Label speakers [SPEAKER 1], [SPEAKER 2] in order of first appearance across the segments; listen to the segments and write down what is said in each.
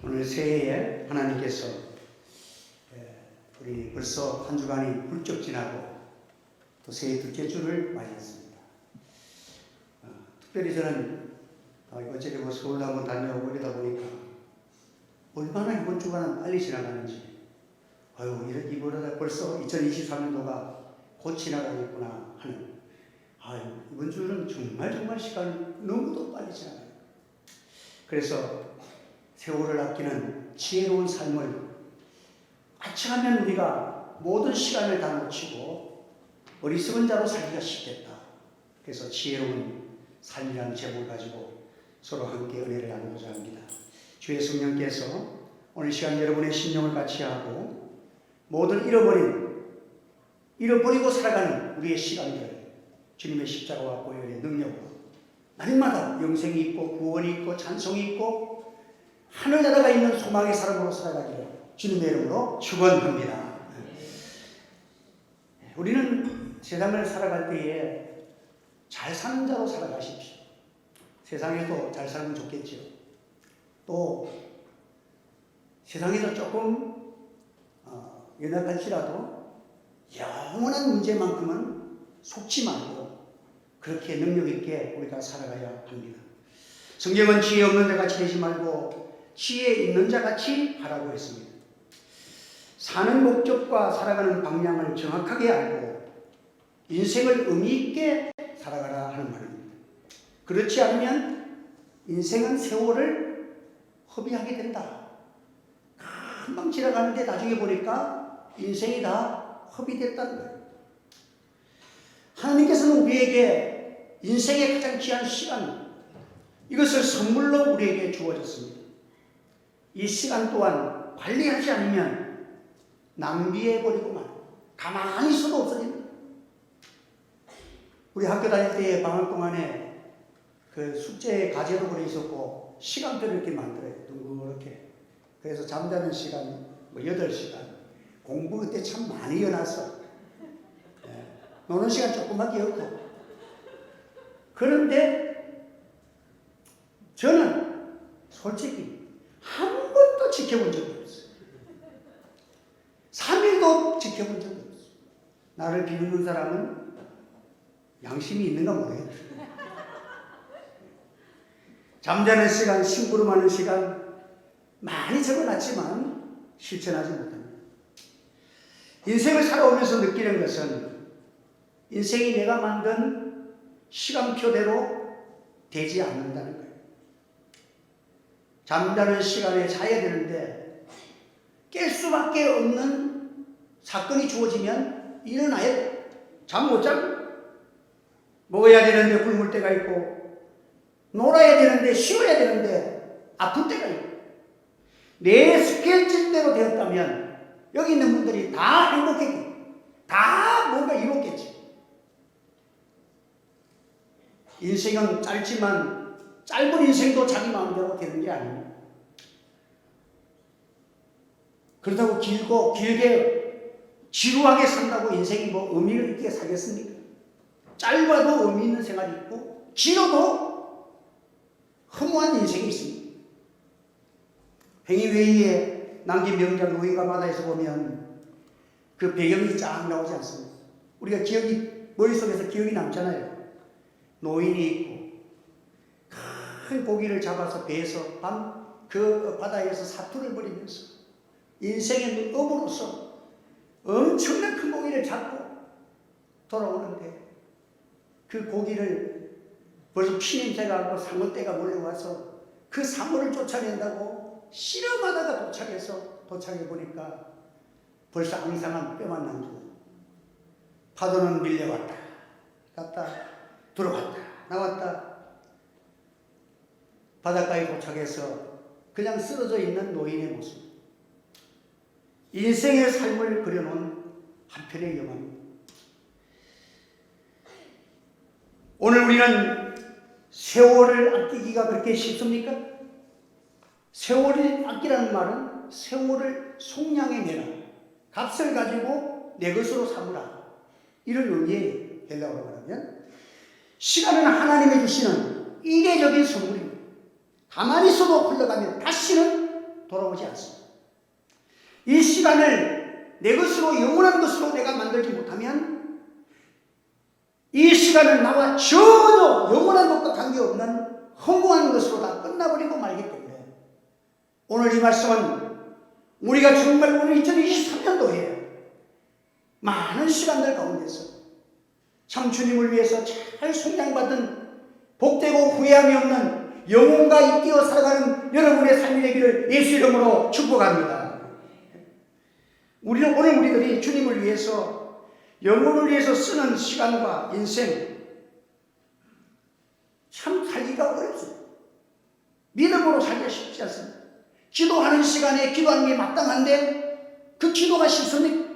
[SPEAKER 1] 오늘 새해에 하나님께서 예, 우리 벌써 한 주간이 훌쩍 지나고 또 새해 둘째 주를 맞이했습니다. 어, 특별히 저는 어, 어제도 뭐 서울도 한번 다녀오고 이러다 보니까 얼마나 이번 주간은 빨리 지나가는지 아유 이보다 벌써 2023년도가 곧 지나가겠구나 하는 아유 이번 주는 정말 정말 시간 너무도 빨리 지나가요. 그래서 세월을 아끼는 지혜로운 삶을 아침하면 우리가 모든 시간을 다 놓치고 어리석은 자로 살기가 쉽겠다. 그래서 지혜로운 삶이라는 제목을 가지고 서로 함께 은혜를 나누고자 합니다. 주의 성령께서 오늘 시간 여러분의 심령을 같이 하고 모든 잃어버린 잃어버리고 살아가는 우리의 시간들 주님의 십자가와 보혈의 능력으로 날마다 영생이 있고 구원이 있고 찬송이 있고 하늘나라가 있는 소망의 사람으로 살아가기를 주님의 이름으로 축원합니다. 우리는 세상을 살아갈 때에 잘 사는 자로 살아가십시오. 세상에도 잘 살면 좋겠죠. 또 세상에서 조금 어, 연약할지라도 영원한 문제만큼은 속지 말고 그렇게 능력 있게 우리가 살아가야 합니다. 성경은 지혜 없는 자 같이 되지 말고 지혜 있는 자 같이 하라고 했습니다. 사는 목적과 살아가는 방향을 정확하게 알고 인생을 의미 있게 살아가라 하는 말입니다. 그렇지 않으면 인생은 세월을 허비하게 된다. 금방 지나가는데 나중에 보니까 인생이 다 허비됐다는 거예요. 하나님께서는 우리에게 인생의 가장 귀한 시간, 이것을 선물로 우리에게 주어졌습니다. 이 시간 또한 관리하지 않으면 낭비해버리고만 가만히 있어도 없어진다. 우리 학교 다닐 때 방학 동안에 그 숙제 과제도 그래 있었고 시간표를 이렇게 만들어요. 둥그렇게. 그래서 잠자는 시간 뭐 8시간. 공부 그때 참 많이 해놨어. 예. 노는 시간 조금밖에 없고. 그런데 저는 솔직히 지켜본 적이 없어요. 3일도 지켜본 적이 없어요. 나를 비웃는 사람은 양심이 있는가 모르겠어요. 잠자는 시간, 심부름하는 시간 많이 적어놨지만 실천하지 못합니다. 인생을 살아오면서 느끼는 것은 인생이 내가 만든 시간표대로 되지 거예요. 잠자는 시간에 자야 되는데 깰 수밖에 없는 사건이 주어지면 일어나야 돼. 잠못 자고 먹어야 되는데 굶을 때가 있고 놀아야 되는데 쉬어야 되는데 아플 때가 있고 내 스케줄대로 되었다면 여기 있는 분들이 다 행복했고 다 뭔가 이뤘겠지. 인생은 짧지만 짧은 인생도 자기 마음대로 되는 게 아닙니다. 그렇다고 길고 길게 지루하게 산다고 인생이 뭐 의미를 있게 살겠습니까? 짧아도 의미 있는 생활이 있고 길어도 허무한 인생이 있습니다. 행위회의에 남긴 명작 노인과 바다에서 보면 그 배경이 쫙 나오지 않습니다. 우리가 기억이 머릿속에서 기억이 남잖아요. 노인이 있고 큰 고기를 잡아서 배에서 밤 그 바다에서 사투를 벌이면서 인생의 업으로서 엄청난 큰 고기를 잡고 돌아오는 데 그 고기를 벌써 피냄새가 나고 상어떼가 몰려와서 그 상어를 쫓아낸다고 실험하다가 도착해서 도착해 보니까 벌써 앙상한 뼈만 남고 파도는 밀려왔다 갔다 들어갔다 나왔다. 바닷가에 도착해서 그냥 쓰러져 있는 노인의 모습 인생의 삶을 그려놓은 한편의 영화입니다. 오늘 우리는 세월을 아끼기가 그렇게 쉽습니까? 세월을 아끼라는 말은 세월을 속량해 내라. 값을 가지고 내 것으로 삼으라. 이런 의미의 헬라어로 말하면 시간은 하나님이 주시는 이례적인 선물입니다. 가만히 있어도 흘러가면 다시는 돌아오지 않습니다. 이 시간을 내 것으로 영원한 것으로 내가 만들지 못하면 이 시간은 나와 전혀 영원한 것과 관계없는 허무한 것으로 다 끝나버리고 말기 때문에 오늘 이 말씀은 우리가 정말 오늘 2023년도에 많은 시간들 가운데서 참 주님을 위해서 잘 성장받은 복되고 후회함이 없는 영혼과 잇띄어 살아가는 여러분의 삶이 되기를 예수 이름으로 축복합니다. 우리는 오늘 우리들이 주님을 위해서 영혼을 위해서 쓰는 시간과 인생 참 살기가 어렵습니다. 믿음으로 살기가 쉽지 않습니다. 기도하는 시간에 기도하는 게 마땅한데 그 기도가 쉽습니까?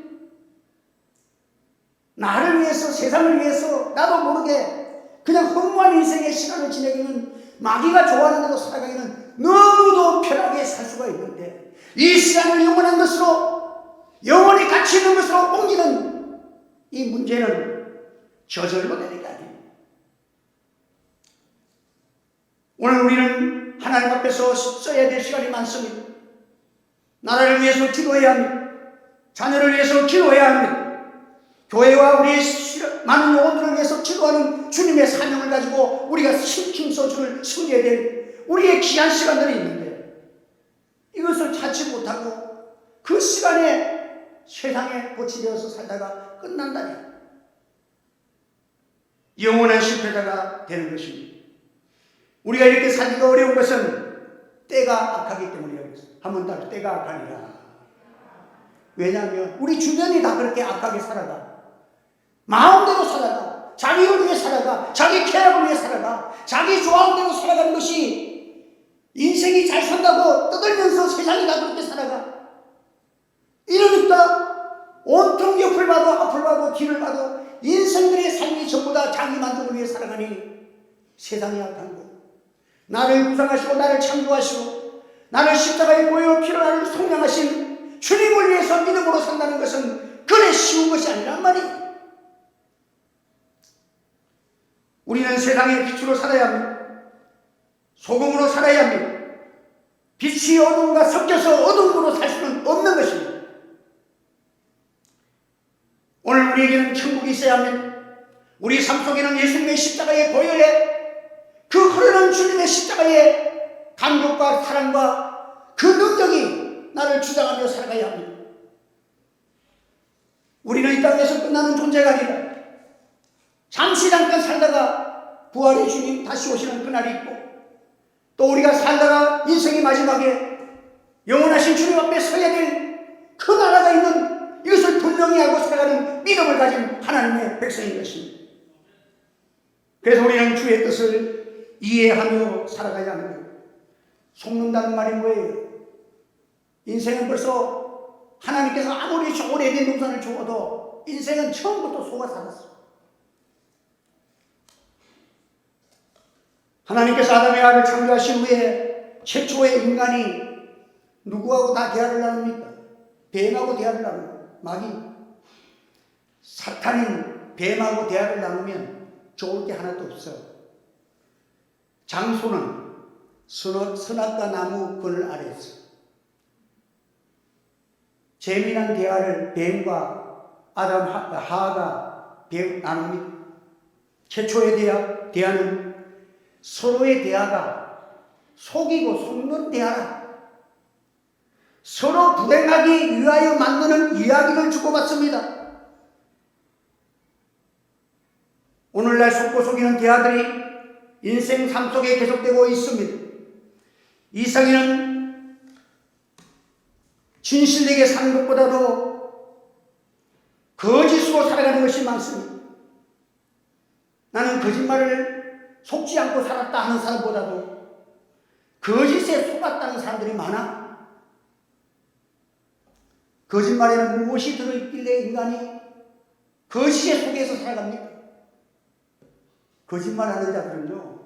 [SPEAKER 1] 나를 위해서 세상을 위해서 나도 모르게 그냥 허무한 인생의 시간을 지내기는 마귀가 좋아하는 대로 살아가기는 너무도 편하게 살 수가 있는데 이 시간을 영원한 것으로 영원히 가치 있는 것으로 옮기는 이 문제는 저절로 되는 게 아닙니다. 오늘 우리는 하나님 앞에서 써야 될 시간이 많습니다. 나라를 위해서 기도해야 합니다. 자녀를 위해서 기도해야 합니다. 교회와 우리의 많은 영혼들을 위해서 기도하는 주님의 사명을 가지고 우리가 심kim소주를 숨겨야 될 우리의 귀한 시간들이 있는데 이것을 찾지 못하고 그 시간에 세상에 고치되어서 살다가 끝난다니 영원한 실패자가 되는 것입니다. 우리가 이렇게 살기가 어려운 것은 때가 악하기 때문이에요. 한번 더 때가 악하니라. 왜냐하면 우리 주변이 다 그렇게 악하게 살아가. 마음대로 살아가. 자기를 위해 살아가. 자기 쾌락을 위해 살아가. 자기 좋아하는 대로 살아가는 것이 인생이 잘 산다고 떠들면서 세상이 다 그렇게 살아가. 이러니까 온통 옆을 봐도 앞을 봐도 뒤를 봐도 인생들의 삶이 전부 다 자기 만족을 위해 살아가니 세상이 악한 거. 나를 구성하시고 나를 창조하시고 나를 십자가에 보여 피로 나를 성량하신 주님을 위해서 믿음으로 산다는 것은 그래 쉬운 것이 아니란 말이에요. 우리는 세상의 빛으로 살아야 합니다. 소금으로 살아야 합니다. 빛이 어둠과 섞여서 어둠으로 살 수는 없는 것입니다. 오늘 우리에게는 천국이 있어야 합니다. 우리 삶 속에는 예수님의 십자가의 보혈에 그 흐르는 주님의 십자가의 감격과 사랑과 그 능력이 나를 주장하며 살아가야 합니다. 우리는 이 땅에서 끝나는 존재가 아니라 잠시 잠깐 살다가 부활의 주님 다시 오시는 그날이 있고 또 우리가 살다가 인생의 마지막에 영원하신 주님 앞에 서야 될 그 나라가 있는 알고 살아가는 믿음을 가진 하나님의 백성인 것입니다. 그래서 우리는 주의 뜻을 이해하며 살아가야 거예요. 속는다는 말이 뭐예요? 인생은 벌써 하나님께서 아무리 오래된 동산을 주어도 인생은 처음부터 속아 살았어. 하나님께서 아담의 아를 창조하신 후에 최초의 인간이 누구하고 다 대화를 나눕니까? 뱀하고 대화를 나눕니다. 마귀. 사탄인 뱀하고 대화를 나누면 좋을 게 하나도 없어. 장소는 선악, 선악과 나무 그늘 아래에서. 재미난 대화를 뱀과 아담 하하가 나눕니다. 최초의 대화, 대화는 서로의 대화가 속이고 속는 대화라. 서로 불행하기 위하여 만드는 이야기를 주고받습니다. 오늘날 속고 속이는 대화들이 인생 삶 속에 계속되고 있습니다. 이상이는 진실되게 사는 것보다도 거짓으로 살아가는 것이 많습니다. 나는 거짓말을 속지 않고 살았다 하는 사람보다도 거짓에 속았다는 사람들이 많아. 거짓말에는 무엇이 들어있길래 인간이 거짓에 속에서 살아갑니까? 거짓말하는 자들은요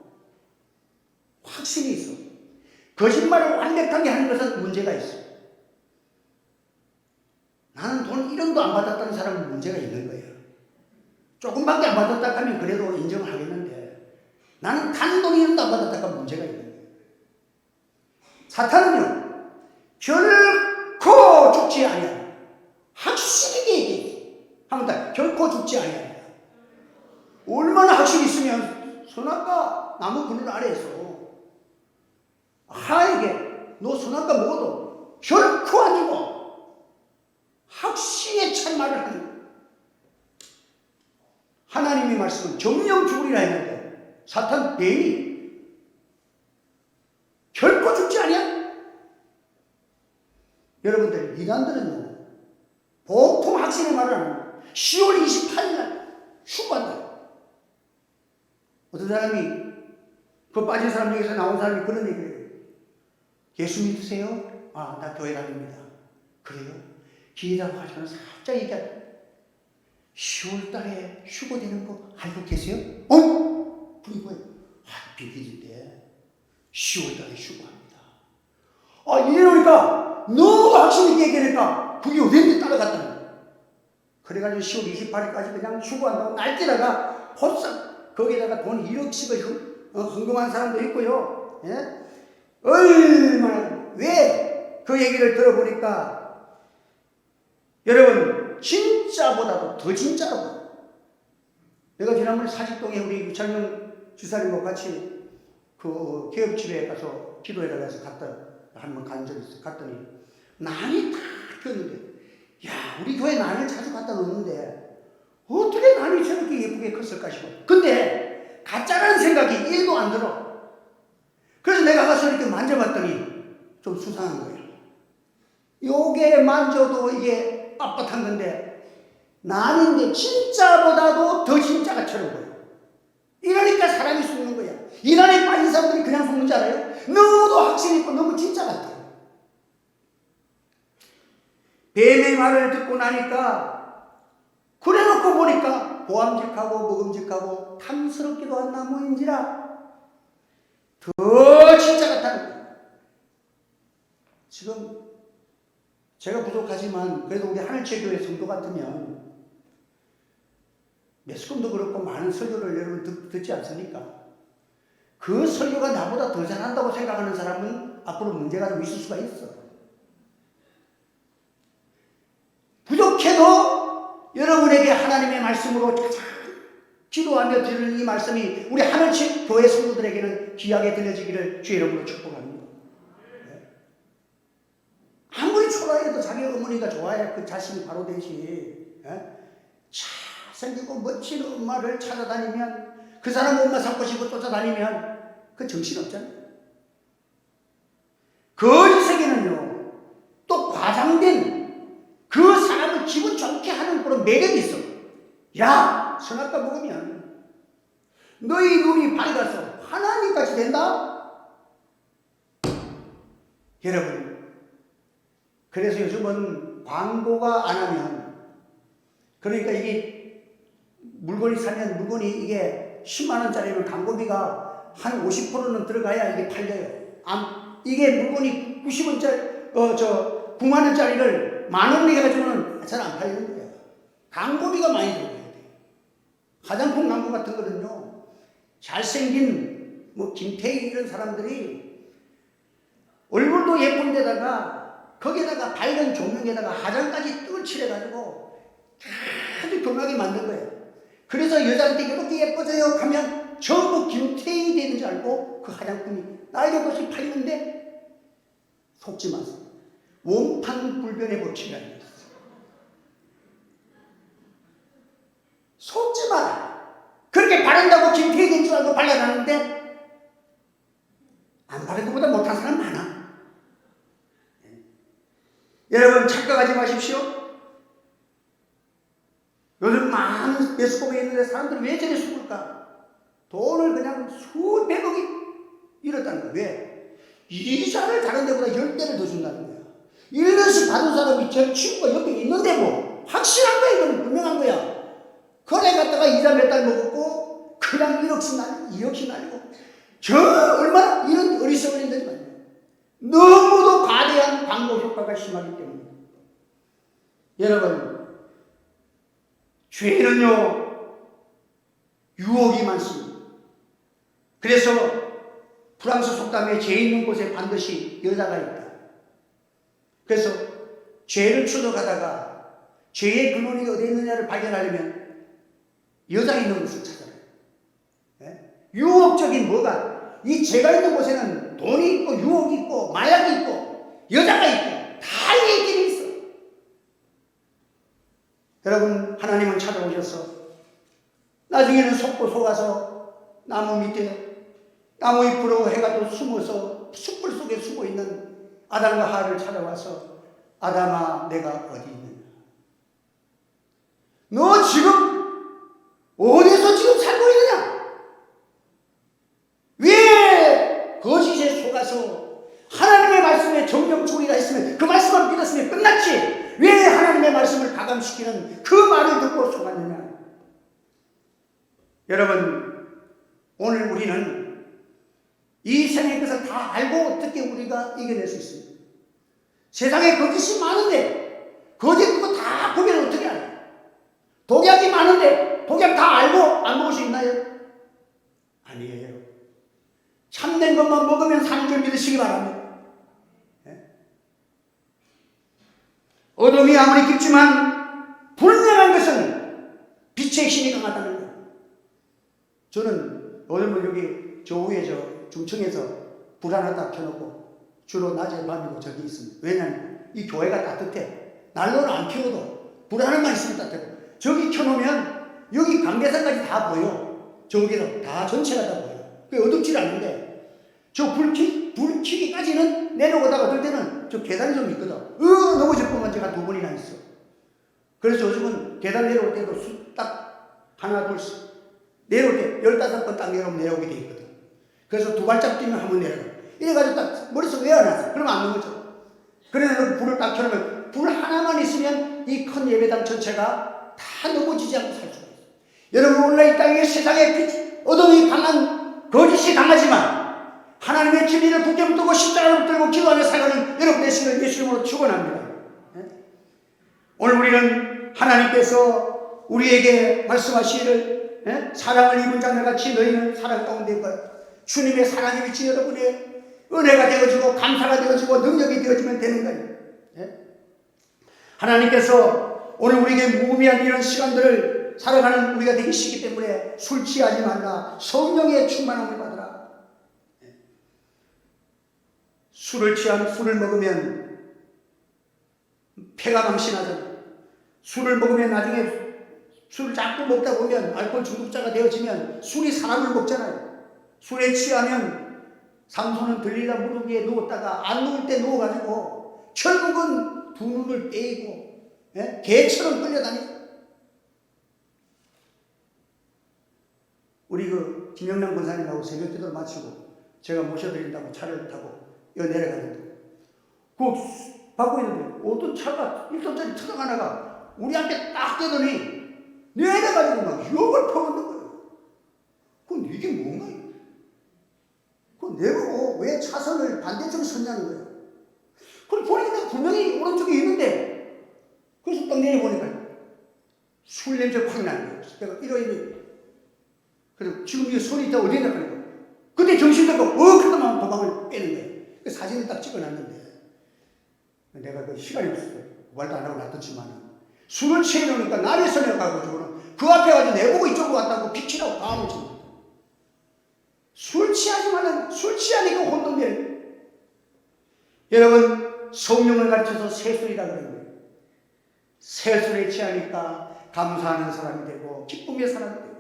[SPEAKER 1] 확신이 있어. 거짓말을 완벽하게 하는 것은 문제가 있어. 나는 돈 1원도 안 받았다는 사람은 문제가 있는 거예요. 조금밖에 안 받았다 하면 그래도 인정을 하겠는데 나는 단돈 1원도 안 받았다 하면 문제가 있는 거예요. 사탄은요. 결코 죽지 아니야. 확실하게 얘기해. 한번 더. 결코 죽지 아니야. 얼마나 확신이 있으면 선악과 나무 그늘 아래에서 하에게 너 선악과 먹어도 결코 안 죽어. 확신에 찬 말을 하는. 하나님의 말씀은 정령 죽으리라 했는데 사탄 뱀이 결코 죽지 아니야. 여러분들 이단들은요 보통 확신의 말을 안 해요. 10월 28일 날. 어떤 사람이 그 빠진 사람 중에서 나온 사람이 그런 얘기를 해요. 예수 믿으세요? 아, 나 교회 다닙니다. 그래요? 기회라고 하시면 살짝 얘기하다. 10월 달에 휴고 되는 거 알고 계세요? 어? 그게 뭐예요? 아, 비밀인데 10월 달에 휴고합니다. 아, 이러니까 너무 있게 얘기하니까 그게 어딘데 따라갔다는 거예요. 그래가지고 10월 28일까지 그냥 휴고한다고 날뛰다가 곧상 거기다가 돈 1억씩을 흥, 어, 사람도 있고요. 예? 얼마나 왜 그 얘기를 들어보니까 여러분 진짜보다도 더 진짜라고. 내가 지난번에 사직동에 우리 유창영 주사님과 같이 그 개업집에 가서 기도회를 해서 갔다 한번 간 적이 있어. 갔더니 난이 다 켰는데 야 우리 교회 난을 자주 갖다 놓는데 어떻게 난이 저렇게 예쁘게 컸을까 싶어. 근데 가짜라는 생각이 1도 안 들어. 그래서 내가 가서 이렇게 만져봤더니 좀 수상한 거야. 요게 만져도 이게 빳빳한 건데 난인데 진짜보다도 더 진짜가 처럼 보여. 이러니까 사람이 속는 거야. 이 안에 빠진 사람들이 그냥 속는 줄 알아요? 너무도 확신 있고 너무 진짜 같아. 뱀의 말을 듣고 나니까 그래놓고 보니까 보암직하고 먹음직하고 탐스럽기도 한 나무인지라 더 진짜 같다는 거야. 지금 제가 부족하지만 그래도 우리 하늘체교회 성도 같으면 매스컴도 그렇고 많은 설교를 여러분 듣, 듣지 않습니까? 그 설교가 나보다 더 잘한다고 생각하는 사람은 앞으로 문제가 좀 있을 수가 있어. 부족해도 여러분에게 하나님의 말씀으로 가장 기도하며 들은 이 말씀이 우리 하늘치 교회 성도들에게는 귀하게 들려지기를 주 이름으로 축복합니다. 네. 아무리 초라해도 자기 어머니가 좋아야 그 자신이 바로 되지. 예? 잘생기고 멋진 엄마를 찾아다니면 그 사람 엄마 삼고 싶고 쫓아다니면 그 정신 없잖아요. 거짓 세계는요, 또 과장된 그 사람을 기분 좋게 하는 그런 매력이 있어. 야, 선악과 먹으면 너희 눈이 밝아서 하나님까지 된다? 여러분, 그래서 요즘은 광고가 안 하면, 그러니까 이게 물건이 사면 물건이 이게 10만원짜리면 광고비가 한 50%는 들어가야 이게 팔려요. 안, 이게 물건이 90원짜리, 어, 저, 9만원짜리를 만원 내가지고는 잘 안 팔리는 거예요. 광고비가 많이 들어가야 돼요. 화장품 광고 같은 거는요, 잘생긴 뭐 김태희 이런 사람들이 얼굴도 예쁜데다가 거기에다가 밝은 조명에다가 화장까지 뚫칠해가지고 아주 교묘하게 만든 거예요. 그래서 여자한테 이렇게 예뻐져요 하면 전부 김태희 되는 줄 알고 그 화장품이 나이가 것이 팔리는데 속지 마세요. 원판 불변의 법칙이라는 게 있어요. 속지 마라. 그렇게 바른다고 김태희 된줄 알고 발라놨는데 안 바른 것보다 못한 사람 많아. 예. 여러분 착각하지 마십시오. 요즘 많은 매스컴에 있는데 사람들이 왜 저래 죽을까? 돈을 그냥 수백억이 잃었다는 거야. 왜? 이자를 다른 데보다 열 배를 더 준다는 거야. 1년씩 받은 사람이 저 친구가 옆에 있는데 뭐 확실한 거야 이거는 분명한 거야. 거래 갔다가 이자 몇 달 먹었고 그냥 1억씩 날리고 2억씩 날리고 저 얼마나 이런 어리석은 일들이 많아요. 너무도 과대한 광고 효과가 심하기 때문에 여러분 죄는요 유혹이 많습니다. 그래서 프랑스 속담에 죄 있는 곳에 반드시 여자가 있다. 그래서 죄를 추적하다가 죄의 근원이 어디 있느냐를 발견하려면 여자 있는 곳을 찾아라. 예? 유혹적인 뭐가 이 제가 있는 곳에는 돈이 있고 유혹이 있고 마약이 있고 여자가 있고 다 얘기들이 있어. 여러분 하나님은 찾아오셔서 나중에는 속고 속아서 나무 밑에 나무 잎으로 해가 또 숨어서 숯불 속에 숨어 있는 아담과 하와를 찾아와서 아담아 내가 어디 있느냐 너 지금 어디서 지금 살고 있느냐 왜 속아서 하나님의 말씀에 정령초리가 있으면 그 말씀을 믿었으면 끝났지 왜 하나님의 말씀을 가감시키는 그 말을 듣고 속았느냐 여러분 오늘 우리는 이 세상의 것을 다 알고 어떻게 우리가 이겨낼 수 있습니까? 세상에 거짓이 많은데 거짓 그거 다 구별을 어떻게 하냐? 독약이 많은데 독약 다 알고 안 먹을 수 있나요? 아니에요. 참된 것만 먹으면 사는 줄 믿으시기 바랍니다. 예? 어둠이 아무리 깊지만 분명한 것은 빛의 힘이 강하다는 거예요. 저는 어둠을 여기 저 위에 저 중청에서 불 하나 딱 켜놓고 주로 낮에 밤이고 저기 있습니다. 왜냐하면 이 교회가 따뜻해. 난로를 안 켜도 불 하나만 있으면 따뜻해. 저기 켜놓으면 여기 강대상까지 다 보여. 저기서 다 전체가 다 보여. 그 어둡질 않은데 저 불 키, 불 켜기까지는 내려오다가 들 때는 저 계단이 좀 있거든. 으 넘어질 뻔한 제가 두 번이나 있어. 그래서 요즘은 계단 내려올 때도 수, 딱 하나 둘씩 내려올 때 열다섯 번 딱 내려오면 내려오게 돼 있거든. 그래서 두 발짝 뛰면 한 번 내려가. 이래가지고 딱 머릿속 외워놨어. 그러면 안 넘어져. 그래서 불을 딱 켜놓으면 불 하나만 있으면 이 큰 예배당 전체가 다 넘어지지 않고 살 수가 있어. 여러분 오늘 이 땅에 세상에 빛, 어둠이 강한 거짓이 강하지만 하나님의 진리를 굳게 붙들고 십자가를 붙들고 기도하며 살아가는 여러분 되시는 예수 이름으로 축원합니다. 예? 오늘 우리는 하나님께서 우리에게 말씀하시기를 예? 사랑을 입은 자들같이 너희는 사랑 가운데 있고 주님의 사랑이 미친 여러분의 은혜가 되어지고 감사가 되어지고 능력이 되어지면 되는 거예요. 예? 하나님께서 오늘 우리에게 무의미한 이런 시간들을 살아가는 우리가 되기 싫기 때문에 술 취하지 말라. 성령의 충만함을 받으라. 예. 술을 취하면 술을 먹으면 폐가 망신하잖아. 술을 먹으면 나중에 술을 자꾸 먹다 보면 알코올 중독자가 되어지면 술이 사람을 먹잖아요. 술에 취하면 삼손은 들리다 무릎 위에 누웠다가 안 누울 때 누워가지고 결국은 두 눈을 떼이고 예? 개처럼 끌려다니. 우리 그 김영남 권사님하고 새벽 기도를 마치고 제가 모셔드린다고 차를 타고 여기 내려가는데 그 받고 있는데 어떤 차가 1톤짜리 트럭 하나가 우리 앞에 딱 대더니 내려가지고 막 욕을 퍼붓는 거예요. 그건 이게 뭔가? 그 내보고 왜 차선을 반대쪽으로 섰냐는 거예요. 그걸 보니까 분명히 오른쪽에 있는데 그래서 딱 내려보니까 술 냄새 확 나는 거예요. 내가 이러이러 그리고 지금 이 손이 다 어디에 나가는 거예요. 그때 정신 들고 어 그러면 도망을 빼는 거예요. 그 사진을 딱 찍어놨는데 내가 그 시간이 없었어요. 말도 안 하고 놔뒀지만 술을 취해 놓으니까 남에서 내가가지고는 그 앞에 가서 내보고 이쪽으로 왔다고 비키라고 다음을 칩니다. 술 취하지 말라. 술 취하니까 혼돈 돼. 여러분, 성령을 가르쳐서 새술이라 거예요. 새술에 취하니까 감사하는 사람이 되고, 기쁨의 사람이 되고,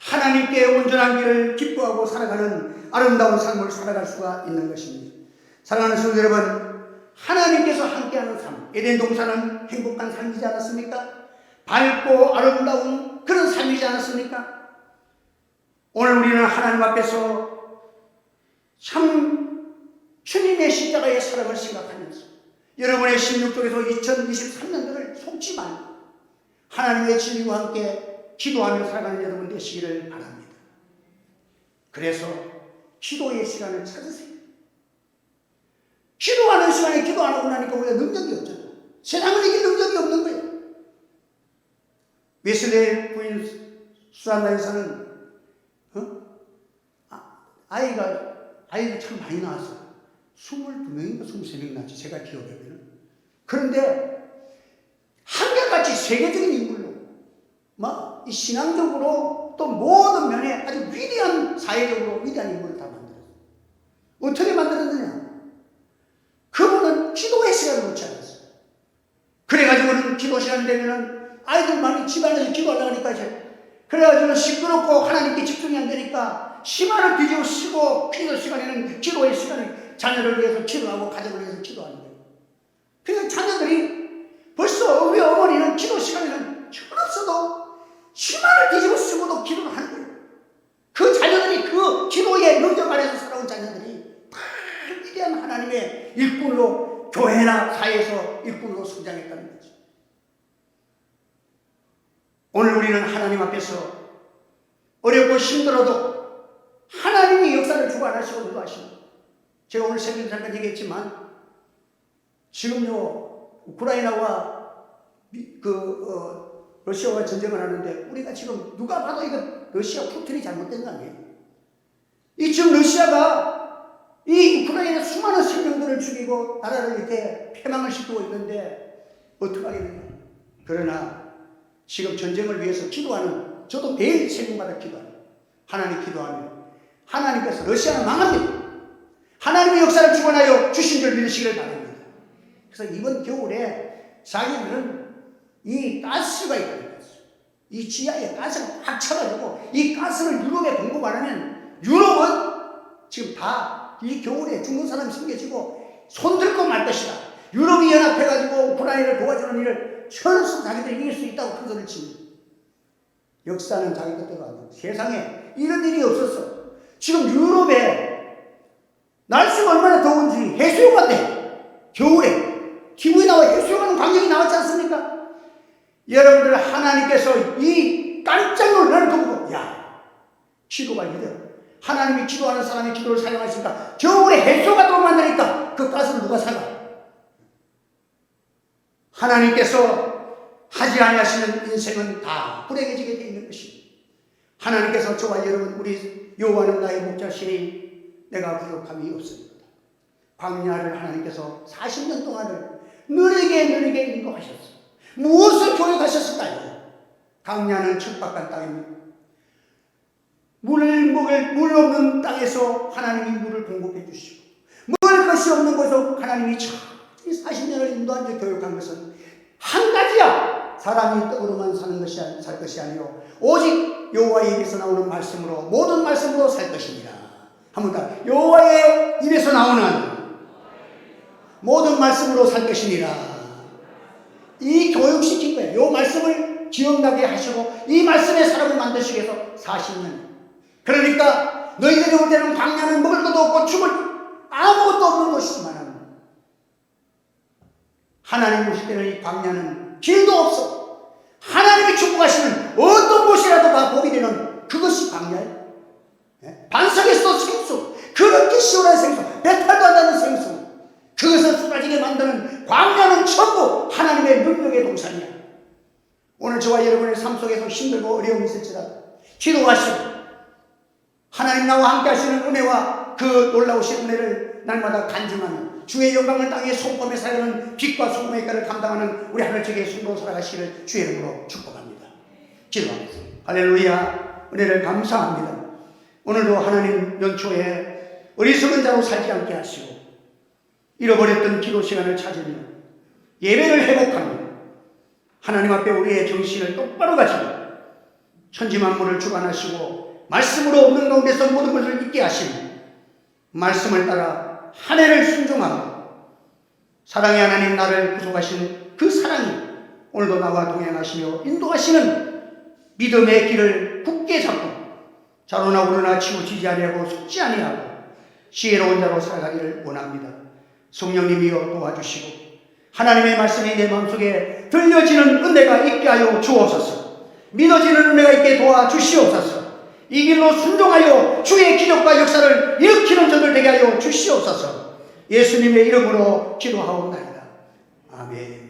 [SPEAKER 1] 하나님께 온전한 길을 기뻐하고 살아가는 아름다운 삶을 살아갈 수가 있는 것입니다. 사랑하는 성도 여러분, 하나님께서 함께하는 삶, 에덴 동산은 행복한 삶이지 않았습니까? 밝고 아름다운 그런 삶이지 않았습니까? 오늘 우리는 하나님 앞에서 참 주님의 십자가의 사랑을 생각하면서 여러분의 16쪽에서 2023년도를 속지 말고 하나님의 진리와 함께 기도하며 살아가는 여러분 되시기를 바랍니다. 그래서 기도의 시간을 찾으세요. 기도하는 시간에 기도 안 하고 나니까 우리가 능력이 없잖아. 세상을 이길 능력이 없는 거예요. 웨슬레 부인 수산나 여사는 어? 아, 아이가 아이가 참 많이 낳았어. 22명인가 23명 낳았지. 제가 기억하면은. 그런데 한결같이 세계적인 인물로 막 이 신앙적으로 또 모든 면에 아주 위대한 사회적으로 위대한 인물을 다 만들었어요. 어떻게 만들었느냐? 그분은 기도의 시간을 놓지 않았어요. 그래가지고는 기도 되면은 아이들 많이 집안에서 기도하려고 하니까 이제 그래가지고 시끄럽고 하나님께 집중이 안 되니까 시간을 뒤집어 쓰고 기도 시간에는 기도의 시간을 자녀를 위해서 기도하고 가정을 위해서 기도하는 거예요. 그래서 자녀들이 벌써 우리 어머니는 기도 시간에는 철없어도 시간을 뒤집어 쓰고도 기도를 하는 거예요. 그 자녀들이 그 기도의 능력 안에서 살아온 자녀들이 다 위대한 하나님의 일꾼으로 교회나 사회에서 일꾼으로 성장했다는 거죠. 오늘 우리는 하나님 앞에서 어렵고 힘들어도 하나님이 역사를 주관하시고 인도하시고 제가 오늘 새벽에 잠깐 얘기했지만 지금요 우크라이나와 미- 그 어, 러시아와 전쟁을 하는데 우리가 지금 누가 봐도 이거 러시아 푸틴이 잘못된 거 아니에요? 이 지금 러시아가 이 우크라이나 수많은 생명들을 죽이고 나라를 이렇게 패망을 시키고 있는데 어떻게 하겠느냐? 그러나 지금 전쟁을 위해서 기도하는 저도 매일 새벽마다 기도하는 하나님 기도하면 하나님께서 러시아는 망합니다. 하나님의 역사를 주관하여 주신 줄 믿으시기를 바랍니다. 그래서 이번 겨울에 자기들은 이 가스가 거죠. 이 지하에 가스가 꽉 차가지고 이 가스를 유럽에 공급 안 하면 유럽은 지금 다 이 겨울에 죽는 사람이 생겨지고 손들고 말 것이다. 유럽이 연합해가지고 우크라이나를 도와주는 일을 철수 자기들이 이길 수 있다고 큰 소리를 칩니다. 역사는 자기 뜻대로 안 돼. 세상에 이런 일이 없었어. 지금 유럽에 날씨가 얼마나 더운지 해수욕 돼. 겨울에 TV에 나와 해수욕하는 광경이 나왔지 않습니까? 여러분들 하나님께서 이 깜짝 놀라는 거 보고 야 기도가 이래 하나님이 기도하는 사람이 기도를 사용하시니까 겨울에 해수가 또 만드니까 그 가스를 누가 사가? 하나님께서 하지 아니하시는 인생은 다 불행해지게 되어 있는 것입니다. 하나님께서 저와 여러분 우리 여호와는 나의 목자시니 내가 부족함이 없습니다. 광야를 하나님께서 40년 동안을 느리게 느리게 인도하셨어. 무엇을 교육하셨을까요? 광야는 척박한 땅입니다. 물을 먹을 물 없는 땅에서 하나님이 물을 공급해 주시고 먹을 것이 없는 곳에서 하나님이 이 40년을 인도한 데 교육한 것은 한 가지야. 사람이 떡으로만 사는 것이 살 것이 아니요 오직 여호와의 입에서 나오는 말씀으로 모든 말씀으로 살 것입니다. 한번 더 여호와의 입에서 나오는 모든 말씀으로 살 것이니라. 이 교육시킨 거예요. 요 말씀을 기억나게 하시고 이 말씀의 사람을 만드시기 위해서 40년. 그러니까 너희들이 올 때는 광야는 먹을 것도 없고 죽을 아무것도 없는 곳이지만 하나님 오실 때는 이 광야는 길도 없어. 하나님이 축복하시는 어떤 곳이라도 다 복이 되는 그것이 광야예요. 예? 반석에서 생수, 그렇게 시원한 생수, 배탈도 안 나는 생수, 그것을 쏟아지게 만드는 광야는 전부 하나님의 능력의 동산이야. 오늘 저와 여러분의 삶 속에서 힘들고 어려움이 있을지라도 기도하시고 하나님 나와 함께 하시는 은혜와 그 놀라우신 은혜를 날마다 간증하며 주의 영광을 땅에 손범에 살려는 빛과 소금의 가를 감당하는 우리 하늘책의 순도 살아가시기를 주의 이름으로 축복합니다. 기도하겠습니다. 할렐루야 은혜를 감사합니다. 오늘도 하나님 연초에 어리석은 자로 살지 않게 하시고 잃어버렸던 기도 시간을 찾으며 예배를 회복하며 하나님 앞에 우리의 정신을 똑바로 가지고 천지 만물을 주관하시고 말씀으로 없는 가운데서 모든 것을 잊게 하시고 말씀을 따라 한 해를 순종하고 사랑의 하나님 나를 구속하신 그 사랑이 오늘도 나와 동행하시며 인도하시는 믿음의 길을 굳게 잡고 자로나 오르나 치우치지 아니하고 속지 아니하고 지혜로운 자로 살아가기를 원합니다. 성령님이여 도와주시고 하나님의 말씀이 내 마음속에 들려지는 은혜가 있게 하여 주옵소서. 믿어지는 은혜가 있게 도와주시옵소서. 이 길로 순종하여 주의 기적과 역사를 일으키는 저들 되게 하여 주시옵소서. 예수님의 이름으로 기도하옵나이다. 아멘.